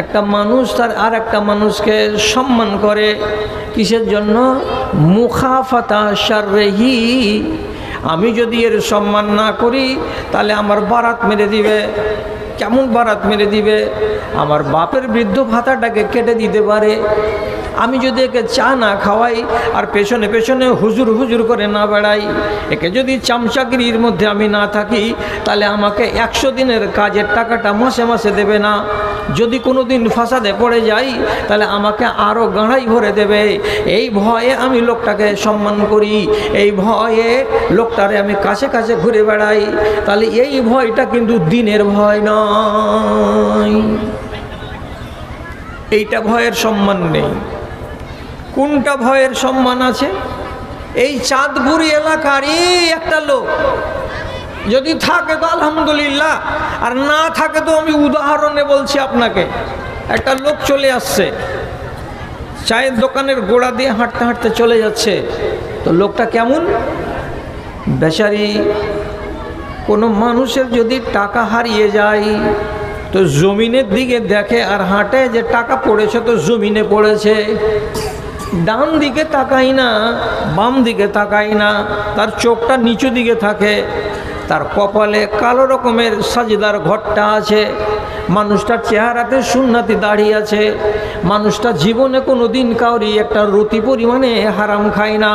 একটা মানুষ তার আর একটা মানুষকে সম্মান করে কিসের জন্য? মুখাফাতা সারহি আমি যদি এর সম্মান না করি, তাহলে আমার বারাত মেরে দিবে। কেমন বারাত মেরে দিবে? আমার বাপের বৃদ্ধ ভাতাটাকে কেটে দিতে পারে। আমি যদি একে চা না খাওয়াই আর পেছনে পেছনে হুজুর হুজুর করে না বেড়াই, একে যদি চামচাগিরির মধ্যে আমি না থাকি, তাহলে আমাকে একশো দিনের কাজের টাকাটা মাসে মাসে দেবে না। যদি কোনো দিন ফাঁসাদে পড়ে যাই, তাহলে আমাকে আরও গাঁড়াই ভরে দেবে। এই ভয়ে আমি লোকটাকে সম্মান করি, এই ভয়ে লোকটারে আমি কাছে কাছে ঘুরে বেড়াই। তাহলে এই ভয়টা কিন্তু দিনের ভয় নয়। এইটা ভয়ের সম্মান নেই। কোনটা ভয়ের সম্মান আছে? এই চাঁদপুরি এলাকারই একটা লোক। যদি থাকে তো আলহামদুলিল্লাহ, আর না থাকে তো আমি উদাহরণে বলছি আপনাকে, একটা লোক চলে আসছে, চায়ের দোকানের গোড়া দিয়ে হাঁটতে হাঁটতে চলে যাচ্ছে। তো লোকটা কেমন? বেচারি, কোনো মানুষের যদি টাকা হারিয়ে যায়, তো জমিনের দিকে দেখে আর হাঁটে যে টাকা পড়েছে তো জমিনে পড়েছে। ডান দিকে তাকাই না, বাম দিকে তাকাই না, তার চোখটা নিচু দিকে থাকে, তার কপালে কালো রকমের সাজেদার ঘরটা আছে, মানুষটার চেহারাতে সুন্নাতি দাঁড়িয়ে আছে, মানুষটা জীবনে কোনো দিন কাউরি একটা রুটি পরিমাণে হারাম খায় না,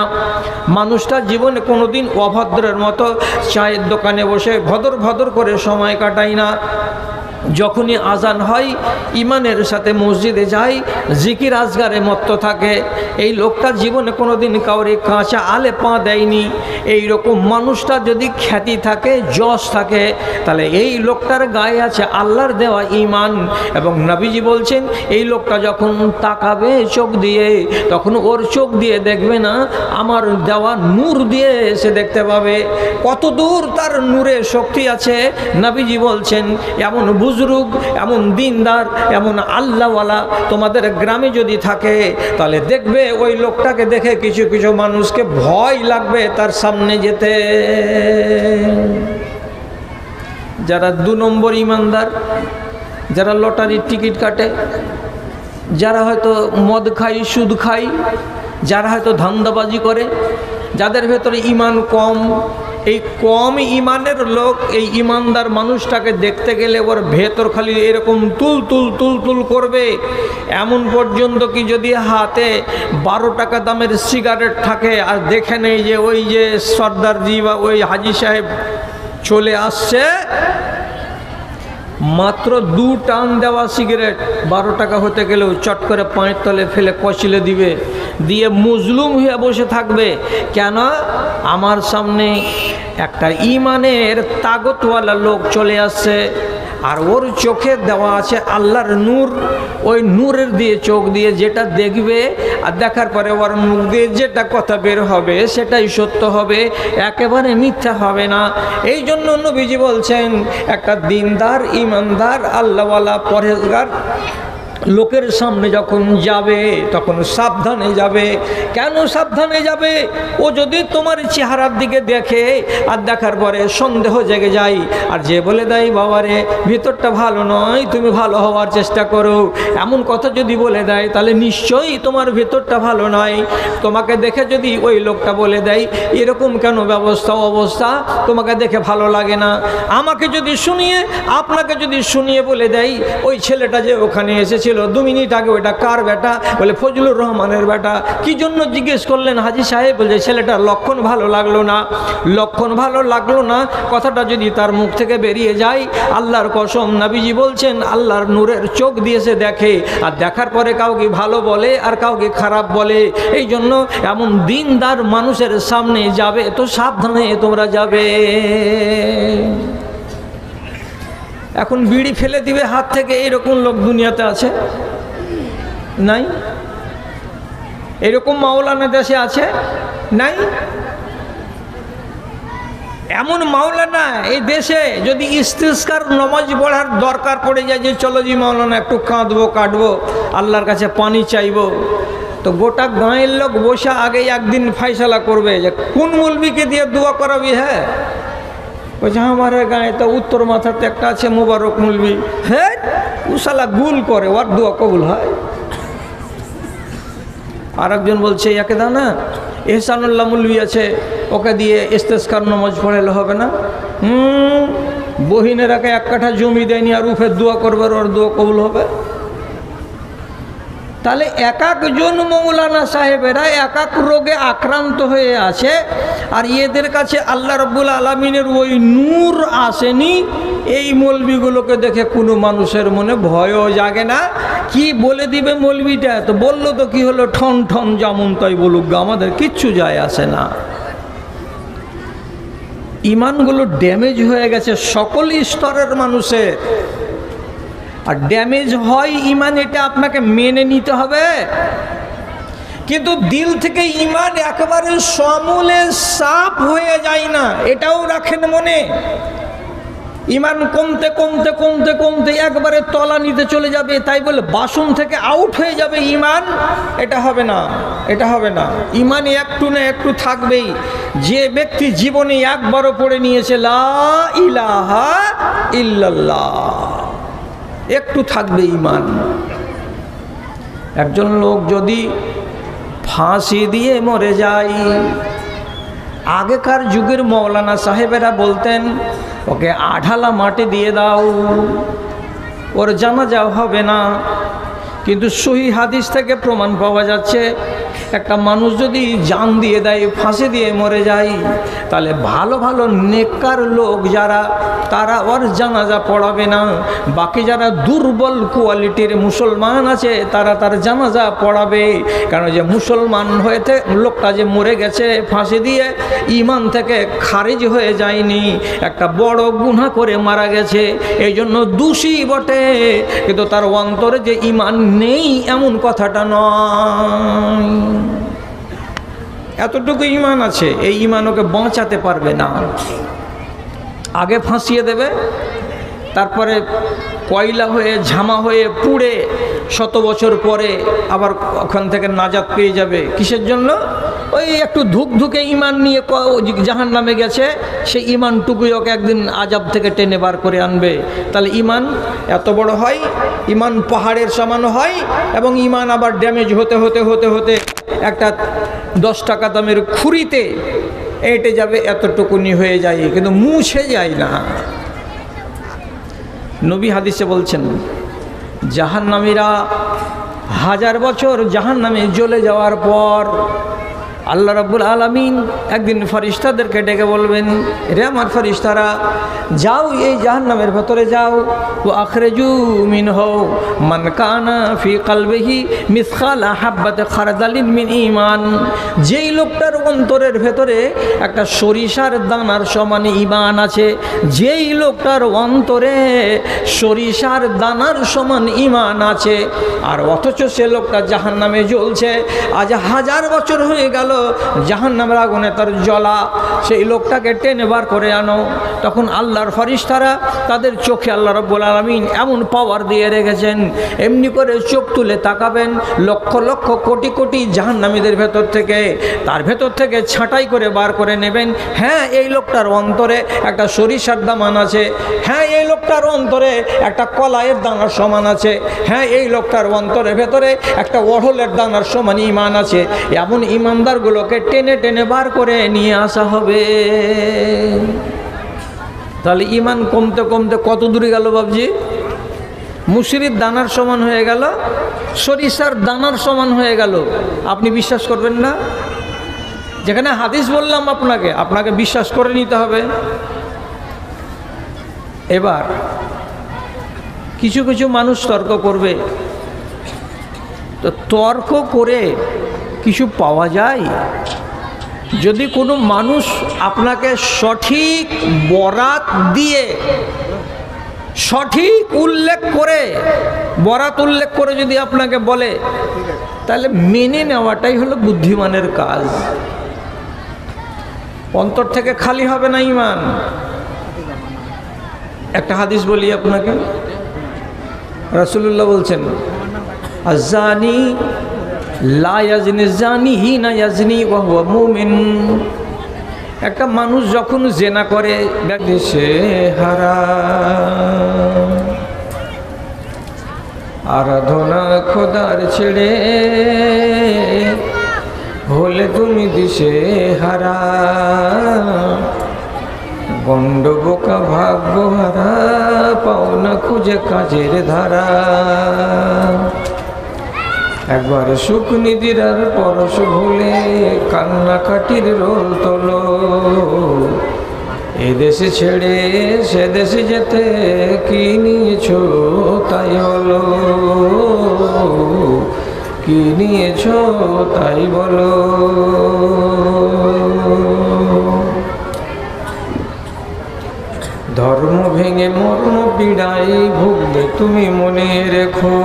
মানুষটা জীবনে কোনো দিন অভদ্রের মতো চায়ের দোকানে বসে ভদর ভদর করে সময় কাটায় না। যখনই আজান হয় ইমানের সাথে মসজিদে যায়, জিকির আজগারে মত্ত থাকে। এই লোকটা জীবনে কোনো দিন কাউরে কাঁচা আলে পা দেয়নি। এই রকম মানুষটা যদি খ্যাতি থাকে, যশ থাকে, তাহলে এই লোকটার গায়ে আছে আল্লাহর দেওয়া ইমান এবং নবীজি বলছেন, এই লোকটা যখন তাকাবে চোখ দিয়ে, তখন ওর চোখ দিয়ে দেখবে না, আমার দেওয়া নূর দিয়ে সে দেখতে পাবে। কত দূর তার নূরের শক্তি আছে? নবীজি বলছেন, এমন বুজরুগ, এমন দিনদার, এমন আল্লাহওয়ালা তোমাদের গ্রামে যদি থাকে, তাহলে দেখবে ওই লোকটাকে দেখে কিছু কিছু মানুষকে ভয় লাগবে তার সামনে যেতে। যারা দু নম্বর ইমানদার, যারা লটারির টিকিট কাটে, যারা হয়তো মদ খাই সুদ খাই যারা হয়তো ধান্দাবাজি করে, যাদের ভেতরে ইমান কম এই কম ইমানের লোক, এই ইমানদার মানুষটাকে দেখতে গেলে ওর ভেতর খালি এরকম তুল তুল তুল তুল করবে। এমন পর্যন্ত কি যদি হাতে বারো টাকা দামের সিগারেট থাকে, আর দেখে নেই যে ওই যে সর্দারজি বা ওই হাজি সাহেব চলে আসছে মাত্র দু টান দেওয়া সিগারেট বারো টাকা হতে গেলেও চট করে পাঁচ তলে ফেলে কচিলে দিবে। দিয়ে মুজলুম হয়ে বসে থাকবে। কেন? আমার সামনে একটা ইমানের তাগতওয়ালা লোক চলে আসছে। আর ওর চোখে দেওয়া আছে আল্লাহর নূর। ওই নূরের দিয়ে চোখ দিয়ে যেটা দেখবে আর দেখার পরে ওর মুখ দিয়ে যেটা কথা বের হবে সেটাই সত্য হবে, একেবারে মিথ্যা হবে না। এই জন্য নবীজি বলছেন, একটা দিনদার, ইমানদার, আল্লাহওয়ালা পরেজগার লোকের সামনে যখন যাবে, তখন সাবধানে যাবে। কেন সাবধানে যাবে? ও যদি তোমার চেহারার দিকে দেখে, আর দেখার পরে সন্দেহ জেগে যায়, আর যে বলে দেয়, বাবারে, ভিতরটা ভালো নয়, তুমি ভালো হওয়ার চেষ্টা করো। এমন কথা যদি বলে দেয়, তাহলে নিশ্চয়ই তোমার ভিতরটা ভালো নয়। তোমাকে দেখে যদি ওই লোকটা বলে দেয়, এরকম কেন ব্যবস্থা, অবস্থা? তোমাকে দেখে ভালো লাগে না। আমাকে যদি শুনিয়ে, আপনাকে যদি শুনিয়ে বলে দেয়, ওই ছেলেটা যে ওখানে এসেছিল দু মিনিট আগে ওইটা কার বেটা? বলে, ফজলুর রহমানের বেটা। কি জন্য জিজ্ঞেস করলেন হাজি সাহেব? বলছে, ছেলেটার লক্ষণ ভালো লাগল না। লক্ষণ ভালো লাগল না? কথাটা যদি তার মুখ থেকে বেরিয়ে যায়, আল্লাহর কসম নাবিজি বলছেন, আল্লাহর নূরের চোখ দিয়েছে দেখে। আর দেখার পরে কাউকে ভালো বলে আর কাউকে খারাপ বলে। এই জন্য এমন দিনদার মানুষের সামনে যাবে তো সাবধানে তোমরা যাবে। এখন বিড়ি ফেলে দিবে হাত থেকে, এরকম লোক দুনিয়াতে আছে? নাই? এরকম মাওলানা দেশে আছে? নাই? এমন মাওলানা এই দেশে যদি ইস্তিস্কার নমাজ পড়ার দরকার পড়ে যায় যে, চলো জি মাওলানা, একটু কাঁদবো, কাটবো, আল্লাহর কাছে পানি চাইব। তো গোটা গাঁয়ের লোক বসে আগে একদিন ফাইসলা করবে যে, কোন মুলবিকে দিয়ে দোয়া করাবি হ্যাঁ? বলছে আমার গায়ে তো উত্তর মাথাতে একটা আছে, মোবারক মুলবি। হ্যাঁ উশালা গুল করে, ওর দোয়া কবুল হয়। আর একজন বলছে ইয়াকে দা না, এহসানুল্লাহ মুলবি আছে, ওকে দিয়ে ইস্তেস্কার নমাজ পড়ালে হবে না? হুম বহিনেরাকে এক কাঠা জমি দেয়নি আর উফের দোয়া করবে, ওর দোয়া কবুল হবে? তাহলে এক একজন মৌলানা সাহেবেরা এক এক রোগে আক্রান্ত হয়ে আছে, আর এদের কাছে আল্লাহ রব্বুল আলমিনের ওই নূর আসেনি, এই মলবিগুলোকে দেখে কোনো মানুষের মনে ভয়ও জাগে না। কি বলে দিবে মলবিটা তো বলল তো কি হলো? ঠন ঠন যেমন তাই বলুক আমাদের কিচ্ছু যায় আসে না। ইমানগুলো ড্যামেজ হয়ে গেছে সকল স্তরের মানুষের। আর ড্যামেজ হয় ইমান, এটা আপনাকে মেনে নিতে হবে। কিন্তু দিল থেকে ইমান একেবারে সমূলে সাফ হয়ে যায় না, এটাও রাখেন মনে। ইমান কমতে কমতে কমতে কমতে একবারে তলা নিতে চলে যাবে, তাই বলে বাসন থেকে আউট হয়ে যাবে ইমান, এটা হবে না, এটা হবে না। ইমান একটু না একটু থাকবেই। যে ব্যক্তি জীবনে একবারও পড়ে নিয়েছে, লা ইলাহা ইল্লাল্লাহ। একটু থাকবে ইমান একজন লোক যদি ফাঁসি দিয়ে মরে যায়, আগেকার যুগের মৌলানা সাহেবেরা বলতেন, ওকে আঢালা মাটি দিয়ে দাও, ওর জানাজা হবে না। কিন্তু সহি হাদিস থেকে প্রমাণ পাওয়া যাচ্ছে, একটা মানুষ যদি জান দিয়ে দেয়, ফাঁসি দিয়ে মরে যায় তাহলে ভালো ভালো নেককার লোক যারা, তারা ওর জানাজা পড়াবে না। বাকি যারা দুর্বল কোয়ালিটির মুসলমান আছে, তারা তার জানাজা পড়াবে। কারণ যে মুসলমান হয়েতে লোকটা যে মরে গেছে, ফাঁসি দিয়ে ইমান থেকে খারিজ হয়ে যায়নি। একটা বড় গুণা করে মারা গেছে এই জন্য দোষী বটে। কিন্তু তার অন্তরে যে ইমান নেই, এমন কথাটা নয়। এতটুকু ইমান আছে, এই ইমান ওকে বাঁচাতে পারবে না। আগে ফাঁসিয়ে দেবে, তারপরে কয়লা হয়ে, ঝামা হয়ে, পুড়ে শত বছর পরে আবার ওখান থেকে নাজাত পেয়ে যাবে। কিসের জন্য? ওই একটু ধুক ধুকে ইমান নিয়ে জাহান নামে গেছে, সেই ইমানটুকুই ওকে একদিন আজাব থেকে টেনে বার করে আনবে। তাহলে ইমান এত বড় হয়, ইমান পাহাড়ের সমান হয়, এবং ইমান আবার ড্যামেজ হতে হতে হতে হতে একটা দশ টাকা দামের খুঁড়িতে এটে যাবে, এতটুকুনি হয়ে যায়, কিন্তু মুছে যায় না। নবী হাদিসে বলছেন, জাহান্নামীরা হাজার বছর জাহান্নামে জ্বলে যাওয়ার পর আল্লাহ রাব্বুল আলামিন একদিন ফরিস্তাদেরকে ডেকে বলবেন, রে আমার ফরিস্তারা, যাও এই জাহান্নামের ভেতরে যাও। ও আখরেজু মিন হও মান কানা ফি কালবেহি মিসখাল হাব্বাতে খারদালিন মিন ইমান যেই লোকটার অন্তরের ভেতরে একটা সরিষার দানার সমান ইমান আছে, যেই লোকটার অন্তরে সরিষার দানার সমান ইমান আছে, আর অথচ সে লোকটা জাহান্নামে জ্বলছে। আজ হাজার বছর হয়ে গেল জাহান নামের আগুনে তার জ্বলা, সেই লোকটাকে টেনে বার করে আনো। তখন আল্লাহর ফরিস্তারা তাদের চোখে আল্লাহ রব্বুল আলমিন এমন পাওয়ার দিয়ে রেখেছেন, এমনি করে চোখ তুলে তাকাবেন লক্ষ লক্ষ কোটি কোটি জাহান্নামীদের ভেতর থেকে। তার ভেতর থেকে ছাঁটাই করে বার করে নেবেন। হ্যাঁ এই লোকটার অন্তরে একটা সরিষার দামান আছে। হ্যাঁ এই লোকটার অন্তরে একটা কলায়ের দানার সমান আছে। হ্যাঁ এই লোকটার অন্তরের ভেতরে একটা ওড়হলের দানার সমান ইমান আছে। এমন ইমানদারগুলোকে টেনে টেনে বার করে নিয়ে আসা হবে। তাহলে ইমান কমতে কমতে কত দূরে গেল বাবজি মুসিরির দানার সমান হয়ে গেল, সরিষার দানার সমান হয়ে গেল। আপনি বিশ্বাস করবেন না? যেখানে হাদিস বললাম আপনাকে আপনাকে বিশ্বাস করে নিতে হবে। এবার কিছু কিছু মানুষ তর্ক করবে। তো তর্ক করে কিছু পাওয়া যায়? যদি কোনো মানুষ আপনাকে সঠিক বরাত দিয়ে, সঠিক উল্লেখ করে, বরাত উল্লেখ করে যদি আপনাকে বলে, তাহলে মেনে নেওয়াটাই হলো বুদ্ধিমানের কাজ। অন্তর থেকে খালি হবে না ইমান। একটা হাদিস বলি আপনাকে। রাসুল্লাহ বলছেন আজানি একটা মানুষ যখন জেনা করে দেশে হারা আরাধনা খোদার ছেড়ে হলে তুমি দিশে হারা গন্ড বোকা ভাগ্য হারা পাওনা খুঁজে কাজের ধারা। একবার সুখ নিধির আর পরশ ভুলে কান্নাকাটির রোল তোলো। এ দেশে ছেড়ে, সে দেশে যেতে কি নিয়েছো তাই বলো। কি নিয়েছো তাই বলো। ধর্ম ভেঙে মর্ম পীড়াই ভুগবে তুমি মনে রেখো।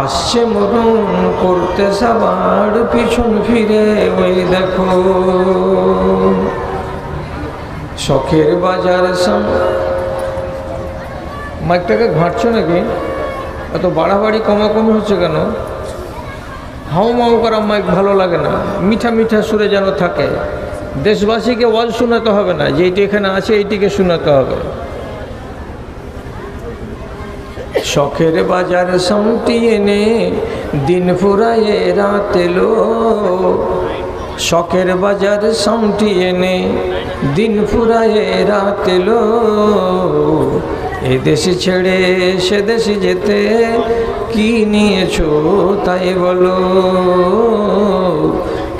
আসছে মরণ করতে সাবার পিছন ফিরে, ওই দেখো। শখের বাজার সাম, মাইকটাকে ঘাঁটছো নাকি? এত বাড়াবাড়ি কমাকমি হচ্ছে কেন? হাও মাও করা মাইক ভালো লাগে না। মিঠা মিঠা সুরে যেন থাকে। দেশবাসীকে ওয়াজ শোনাতে হবে না। যেইটি এখানে আছে, এইটিকে শোনাতে হবে। শখের বাজার সামটি এনে দিন ফুরায়ে রাত এলো। শখের বাজার সামটি এনে দিন ফুরায়ে রাত এলো। এ ছেড়ে সে দেশে যেতে কি নিয়েছো তাই বলো।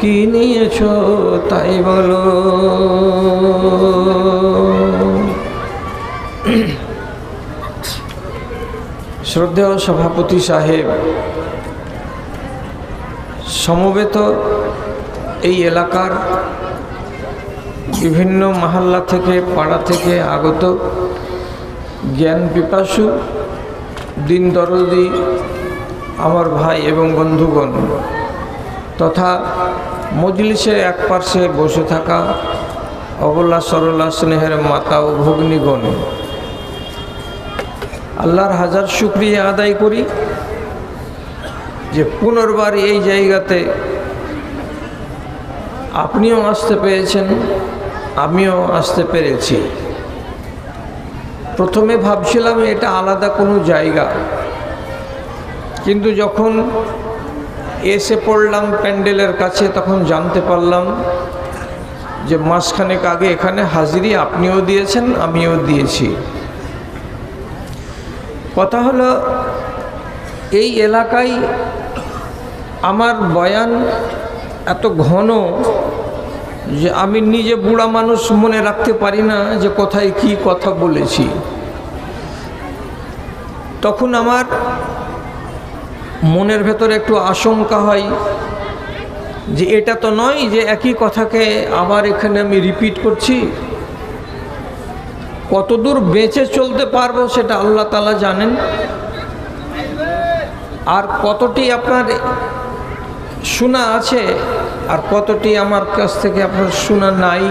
কি নিয়েছো তাই বলো। শ্রদ্ধেয় সভাপতি সাহেব, সমবেত এই এলাকার বিভিন্ন মহল্লা থেকে, পাড়া থেকে আগত জ্ঞান পিপাসু, দিন দরদি আমার ভাই এবং বন্ধুগণ তথা মজলিসের এক পার্শ্বে বসে থাকা অবলা সরলা স্নেহের মাতা ও ভগ্নীগণ। আল্লাহর হাজার শুক্রিয়া আদায় করি যে পুনর্বার এই জায়গাতে আপনিও আসতে পেরেছেন, আমিও আসতে পেরেছি। প্রথমে ভাবছিলাম এটা আলাদা কোনো জায়গা। কিন্তু যখন এসে পড়লাম প্যান্ডেলের কাছে, তখন জানতে পারলাম যে মাসখানেক আগে এখানে হাজিরি আপনিও দিয়েছেন, আমিও দিয়েছি। কথা হলো, এই এলাকায় আমার বয়ান এত ঘন যে আমি নিজে বুড়া মানুষ মনে রাখতে পারি না যে কোথায় কি কথা বলেছি। তখন আমার মনের ভেতরে একটু আশঙ্কা হয় যে এটা তো নয় যে একই কথাকে আবার এখানে আমি রিপিট করছি। কতদূর বেঁচে চলতে পারব সেটা আল্লাহ তালা জানেন। আর কতটি আপনার শোনা আছে আর কতটি আমার কাছ থেকে আপনার শোনা নাই,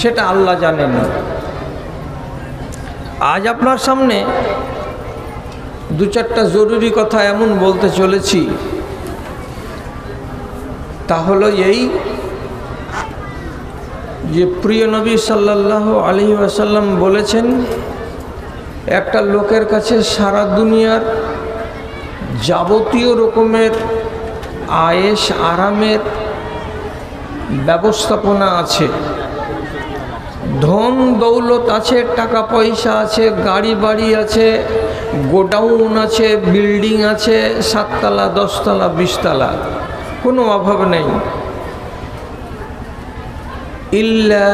সেটা আল্লাহ জানেন। আজ আপনার সামনে দু চারটা জরুরি কথা এমন বলতে চলেছি। তা হলো এই যে প্রিয় নবী সাল্লাহ আলী আসাল্লাম বলেছেন, একটা লোকের কাছে সারা দুনিয়ার যাবতীয় রকমের আয়েস আরামের ব্যবস্থাপনা আছে। ধন দৌলত আছে, টাকা পয়সা আছে, গাড়ি বাড়ি আছে, গোডাউন আছে, বিল্ডিং আছে, সাততলা, দশতলা, বিশতলা, কোনো অভাব নেই। ইল্লা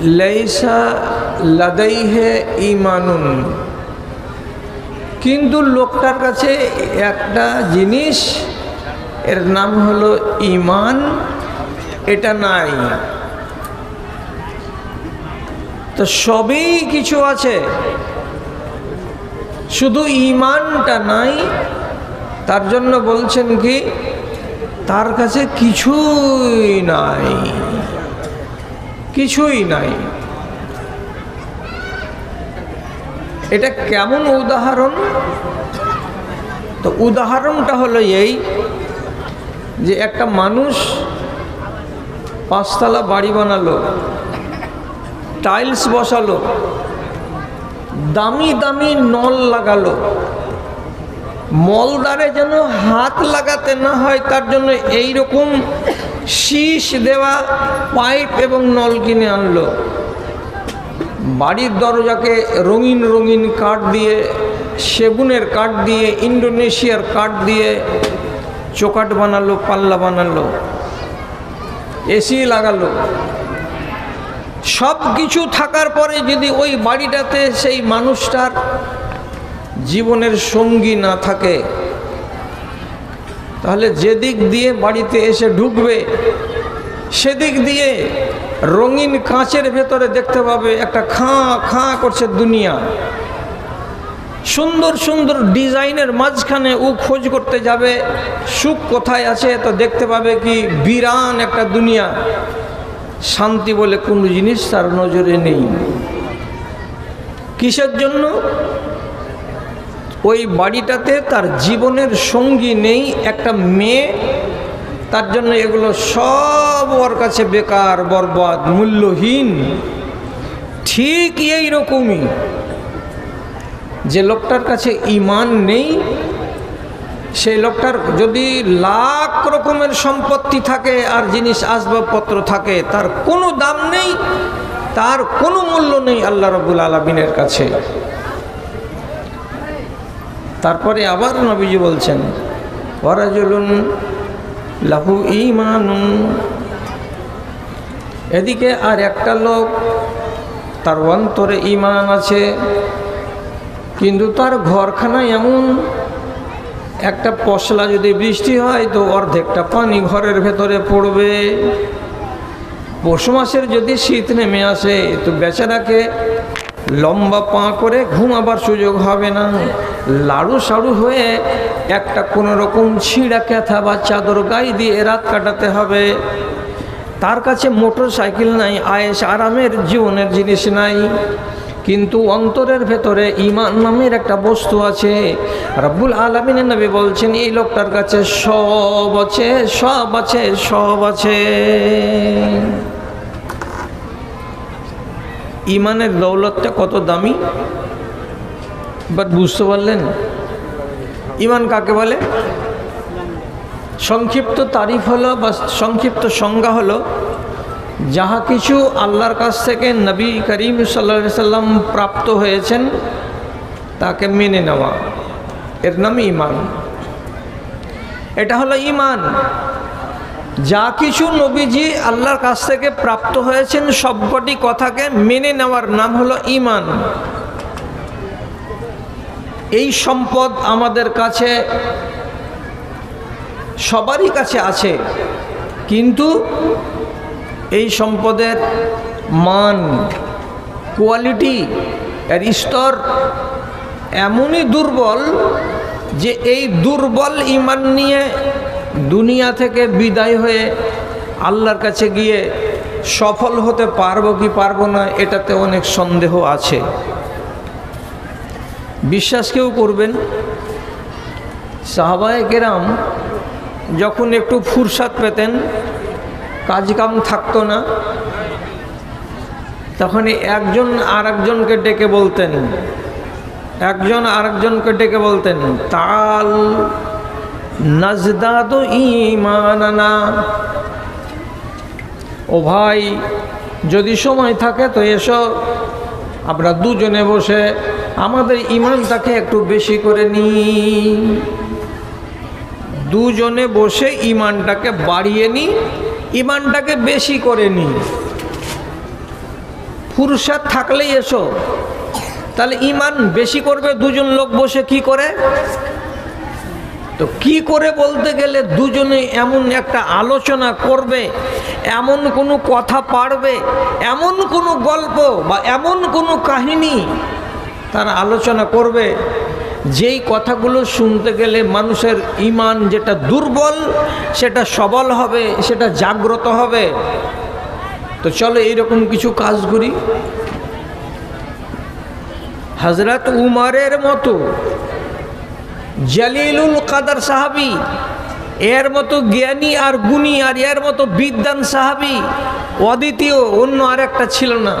লেসা লাদাইহে ইমানুন কিন্তু লোকটার কাছে একটা জিনিস, এর নাম হলো ইমান এটা নাই। তো সবই কিছু আছে। শুধু ইমানটা নাই, তার জন্য বলছেন কি, তার কাছে কিছুই নাই। কিছুই নাই। এটা কেমন উদাহরণ? তো উদাহরণটা হলো এই যে একটা মানুষ পাঁচতলা বাড়ি বানালো, টাইলস বসালো, দামি দামি নল লাগালো। মলদারে যেন হাত লাগাতে না হয়, তার জন্য এই রকম শীষ দেওয়া পাইপ এবং নল কিনে আনলো। বাড়ির দরজাকে রঙিন রঙিন কাঠ দিয়ে, সেগুনের কাঠ দিয়ে ইন্ডোনেশিয়ার কাঠ দিয়ে চোকাট বানালো, পাল্লা বানালো, এসি লাগালো। সব কিছু থাকার পরে যদি ওই বাড়িটাতে সেই মানুষটার জীবনের সঙ্গী না থাকে তাহলে যেদিক দিয়ে বাড়িতে এসে ঢুকবে, সেদিক দিয়ে রঙিন কাঁচের ভেতরে দেখতে পাবে একটা খাঁ খাঁ করছে দুনিয়া। সুন্দর সুন্দর ডিজাইনের মাঝখানে ও খোঁজ করতে যাবে, সুখ কোথায় আছে তো দেখতে পাবে কি বিরান একটা দুনিয়া। শান্তি বলে কোনো জিনিস তার নজরে নেই। কিসের জন্য? ওই বাড়িটাতে তার জীবনের সঙ্গী নেই, একটা মেয়ে। তার জন্য এগুলো সব ওর কাছে বেকার, বরবাদ, মূল্যহীন। ঠিক এই রকমই যে লোকটার কাছে ইমান নেই, সেই লোকটার যদি লাখ রকমের সম্পত্তি থাকে আর জিনিস আসবাবপত্র থাকে, তার কোনো দাম নেই, তার কোনো মূল্য নেই আল্লাহ রবুল আলমিনের কাছে। তারপরে আবার নবীজি বলছেন ওরাজুলুন লাহু ইমানুন এদিকে আর একটা লোক, তার অন্তরে ইমান আছে, কিন্তু তার ঘরখানা এমন, একটা পশলা যদি বৃষ্টি হয় তো অর্ধেকটা পানি ঘরের ভেতরে পড়বে। পৌষ মাসের যদি শীত নেমে আসে, তো বেচারাকে লম্বা পা করে ঘুমাবার সুযোগ হবে না। লাড়ু সাড়ু হয়ে একটা কোনো রকম ছিঁড়া ক্যাথা বা চাদর গায়ে দিয়ে রাত কাটাতে হবে। তার কাছে মোটর সাইকেল নাই, আয়েস আরামের জীবনের জিনিস নাই। কিন্তু অন্তরের ভেতরে ইমান নামের একটা বস্তু আছে। রব্বুল আলমিনের নবী বলছেন, এই লোকটার কাছে সব আছে সব আছে সব আছে। ইমানের দৌলতটা কত দামি? বাট বুঝতে পারলেন? ইমান কাকে বলে? সংক্ষিপ্ত তারিফ হলো বা সংক্ষিপ্ত সংজ্ঞা হলো, যাহা কিছু আল্লাহর কাছ থেকে নবী করিম সাল্লা সাল্লাম প্রাপ্ত হয়েছেন, তাকে মেনে নেওয়া। এর নাম ইমান। এটা হলো ইমান। যা কিছু নবীজি আল্লাহর কাছ থেকে প্রাপ্ত হয়েছেন, সবকটি কথাকে মেনে নেওয়ার নাম হলো ইমান এই সম্পদ আমাদের কাছে, সবারই কাছে আছে, কিন্তু এই সম্পদের মান, কোয়ালিটি, এর স্তর এমনই দুর্বল যে এই দুর্বল ইমান নিয়ে দুনিয়া থেকে বিদায় হয়ে আল্লাহর কাছে গিয়ে সফল হতে পারব কি পারব না, এটাতে অনেক সন্দেহ আছে। বিশ্বাস কেউ করবেন? সাহাবায় কেরাম যখন একটু ফুরসাদ পেতেন কাজ কাম থাকতো না, তখন একজন আর একজনকে ডেকে বলতেন, একজন আরেকজনকে ডেকে বলতেন, তাল নাজদাদ ইমানানা ও ভাই, যদি সময় থাকে তো এসো। আমরা দুজনে বসে আমাদের ইমানটাকে একটু বেশি করে নিই। দুজনে বসে ইমানটাকে বাড়িয়ে নিই ইমানটাকে বেশি করে নিই। ফুরসাদ থাকলেই এসো। তাহলে ইমান বেশি করবে দুজন লোক বসে কি করে? তো কি করে বলতে গেলে দুজনে এমন একটা আলোচনা করবে, এমন কোনো কথা পারবে, এমন কোনো গল্প বা এমন কোনো কাহিনী তারা আলোচনা করবে? যেই কথাগুলো শুনতে গেলে মানুষের ইমান যেটা দুর্বল, সেটা সবল হবে, সেটা জাগ্রত হবে। তো চলো এইরকম কিছু কাজ করি। হজরত উমারের মতো জালিলুল কাদার সাহাবি, এর মতো জ্ঞানী আর গুণী আর এর মতো বিদ্যান সাহাবি, অদ্বিতীয়, অন্য আর একটা ছিল না।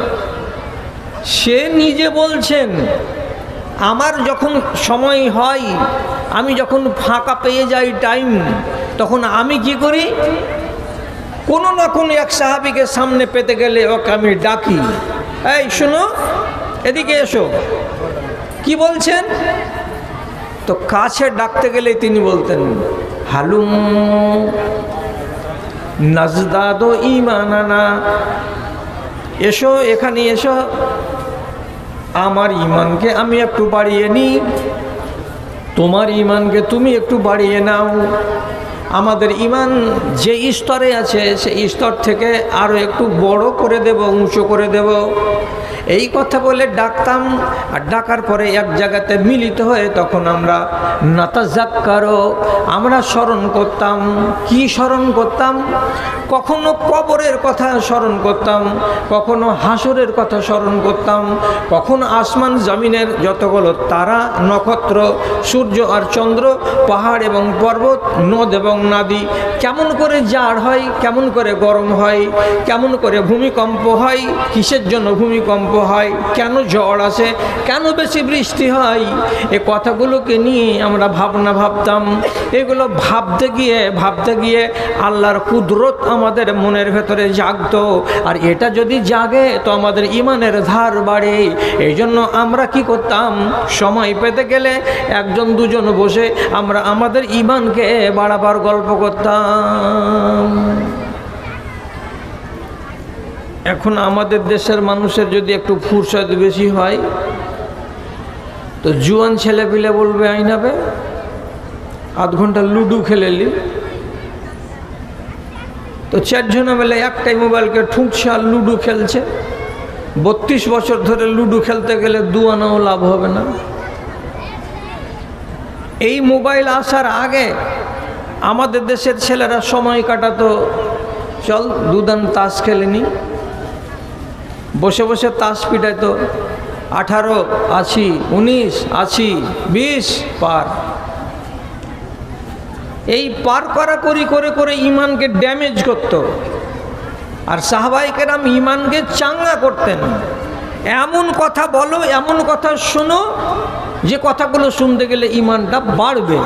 সে নিজে বলছেন, আমার যখন সময় হয়, আমি যখন ফাঁকা পেয়ে যাই টাইম, তখন আমি কি করি? কোনো না কোনো এক সাহাবিকে সামনে পেতে গেলে ওকে আমি ডাকি। এই, শোনো, এদিকে এসো। কি বলছেন? তো কাছে ডাকতে গেলে তিনি বলতেন, হালুম নাজদাদ ইমানানা এসো, এখানে এসো। আমার ইমানকে আমি একটু বাড়িয়ে নিই। তোমার ইমানকে তুমি একটু বাড়িয়ে নাও। আমাদের ইমান যে স্তরে আছে সেই স্তর থেকে আরও একটু বড় করে দেব, উঁচু করে দেব। এই কথা বলে ডাকতাম, আর ডাকার পরে এক জায়গাতে মিলিত হয়ে তখন আমরা নাতাজাক্কারও আমরা স্মরণ করতাম। কি স্মরণ করতাম? কখনো কবরের কথা স্মরণ করতাম, কখনো হাসরের কথা স্মরণ করতাম, কখনো আসমান জমিনের যতগুলো তারা, নক্ষত্র, সূর্য আর চন্দ্র, পাহাড় এবং পর্বত, নদ এবং নদী কেমন করে জাড় হয়, কেমন করে গরম হয়, কেমন করে ভূমিকম্প হয়, কিসের জন্য ভূমিকম্প হয়, কেন ঝড় আসে, কেন বেশি বৃষ্টি হয়, এ কথাগুলোকে নিয়ে আমরা ভাবনা ভাবতাম। এগুলো ভাবতে গিয়ে ভাবতে গিয়ে আল্লাহর কুদরত আমাদের মনের ভেতরে জাগতো। আর এটা যদি জাগে, তো আমাদের ইমানের ধার বাড়ে। এই জন্য আমরা কি করতাম? সময় পেতে গেলে একজন দুজন বসে আমরা আমাদের ইমানকে বাড়াবার গল্প করতাম। এখন আমাদের দেশের মানুষের যদি একটু ফুরসত বেশি হয়, তো জুয়ান ছেলে পিলে বলবে আইনাবে আধ ঘণ্টা লুডু খেলে খেলেলি তো চারজনে মিলে একটাই মোবাইলকে ঠুকছে আর লুডু খেলছে। বত্রিশ বছর ধরে লুডো খেলতে গেলে দু আনাও লাভ হবে না। এই মোবাইল আসার আগে আমাদের দেশের ছেলেরা সময় কাটাতো, চল দুদান তাস খেলেনি। বসে বসে তাস পিটাইতো, আঠারো আছি উনিশ আছি বিশ পার। এই পার করা করি করে করে ইমানকে ড্যামেজ করত। আর সাহবাইকেরাম ইমানকে চাঙ্গা করতেন। এমন কথা বলো, এমন কথা শোনো, যে কথাগুলো শুনতে গেলে ইমানটা বাড়বে।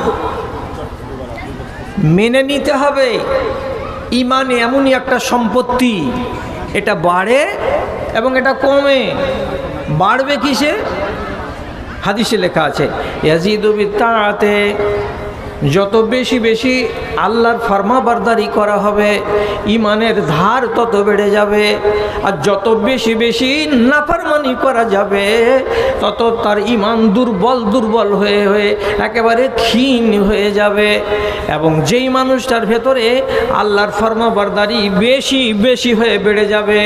মেনে নিতে হবে। ইমান এমনই একটা সম্পত্তি। এটা বাড়ে এবং এটা কমে। বাড়বে কিসে? হাদিসে লেখা আছে ইয়াজিদুবি তাড়াতে যত বেশি বেশি আল্লাহর ফরমাবারদারি করা হবে ইমানের ধার তত বেড়ে যাবে। আর যত বেশি বেশি নাফারমানি করা যাবে, তত তার ইমান দুর্বল দুর্বল হয়ে হয়ে একেবারে ক্ষীণ হয়ে যাবে। এবং যেই মানুষটার ভেতরে আল্লাহর ফরমাবারদারি বেশি বেশি হয়ে বেড়ে যাবে,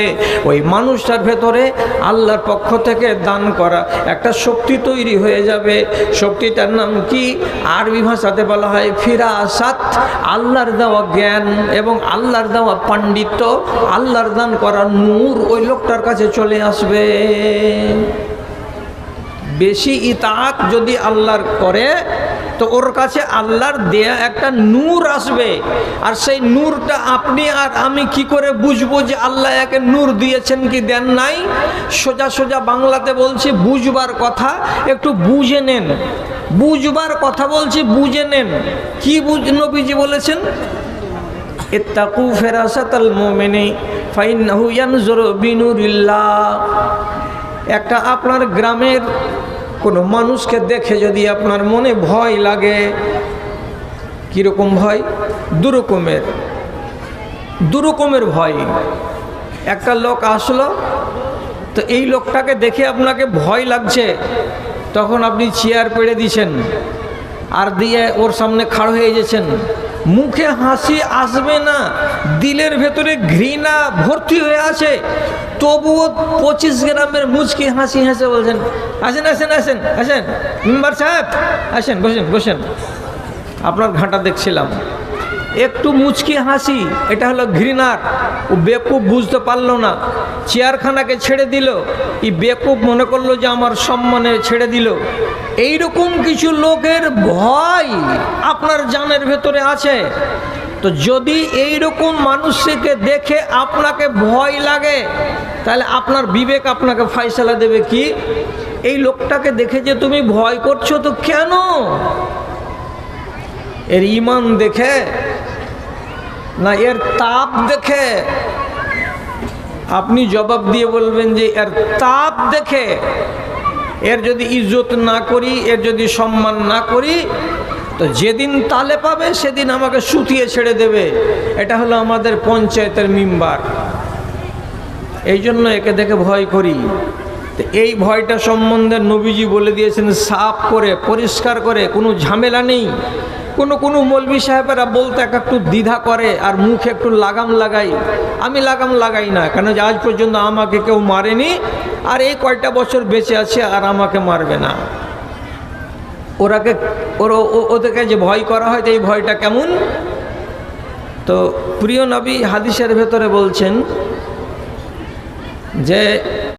ওই মানুষটার ভেতরে আল্লাহর পক্ষ থেকে দান করা একটা শক্তি তৈরি হয়ে যাবে। শক্তিটার নাম কি? আরবি ভাষাতে বলা হয় ফিরাসাত, আল্লাহর দেওয়া জ্ঞান এবং আল্লাহর দেওয়া পাণ্ডিত্য, আল্লাহর দান করা নূর ওই লোকটার কাছে চলে আসবে। বেশি ইতাত যদি আল্লাহর করে, তো ওর কাছে আল্লাহর দেয়া একটা নূর আসবে। আর সেই নূরটা আপনি আর আমি কি করে বুঝব যে আল্লাহ একে নূর দিয়েছেন কি দেন নাই? সোজা সোজা বাংলাতে বলছি, বুঝবার কথা, একটু বুঝে নেন। বুঝবার কথা বলছি, বুঝে নেন। কি বুঝ, নবীজি বলেছেন? একটা আপনার গ্রামের কোনো মানুষকে দেখে যদি আপনার মনে ভয় লাগে, কীরকম ভয়? দুরকমের। দুরকমের ভয়। একটা লোক আসলো, তো এই লোকটাকে দেখে আপনাকে ভয় লাগছে। তখন আপনি চেয়ার পেড়ে দিছেন আর দিয়ে ওর সামনে খাড় হয়ে গেছেন। মুখে হাসি আসবে না, দিলের ভেতরে ঘৃণা ভর্তি হয়ে আছে। তবুও পঁচিশ গ্রামের মুচকি হাসি হেসে বলছেন, আসেন আসেন আসেন আসেন, মেম্বার সাহেব, আসেন, বসেন বসেন। আপনার ঘাঁটা দেখছিলাম। একটু মুচকি হাসি, এটা হলো ঘৃণার। ও বেকুব বুঝতে পারল না। চেয়ারখানাকে ছেড়ে দিল। এই বেকুব মনে করল যে আমার সম্মানে ছেড়ে দিল। এইরকম কিছু লোকের ভয় আপনার জানের ভেতরে আছে। তো যদি এই রকম মানুষকে দেখে আপনাকে ভয় লাগে, তাহলে আপনার বিবেক আপনাকে ফয়সালা দেবে কি? এই লোকটাকে দেখে যে তুমি ভয় করছ, তো কেন? এর ইমান দেখে না, এর তাপ দেখে। আপনি জবাব দিয়ে বলবেন যে, এর তাপ দেখে। এর যদি ইজ্জত না করি, এর যদি সম্মান না করি, তো যেদিন তালে পাবে, সেদিন আমাকে সুতিয়ে ছেড়ে দেবে। এটা হলো আমাদের পঞ্চায়েতের মেম্বার। এই জন্য একে দেখে ভয় করি। এই ভয়টা সম্বন্ধে নবীজি বলে দিয়েছেন, সাফ করে, পরিষ্কার করে, কোনো ঝামেলা নেই। কোনো কোনো মৌলবি সাহেবেরা বলতে এক একটু দ্বিধা করে আর মুখে একটু লাগাম লাগাই। আমি লাগাম লাগাই না, কেন যে আজ পর্যন্ত আমাকে কেউ মারেনি আর এই কয়টা বছর বেঁচে আছে আর আমাকে মারবে না। ওরাকে, ওরা ওদেরকে যে ভয় করা হয় তো এই ভয়টা কেমন? তো প্রিয় নবী হাদিসের ভেতরে বলছেন যে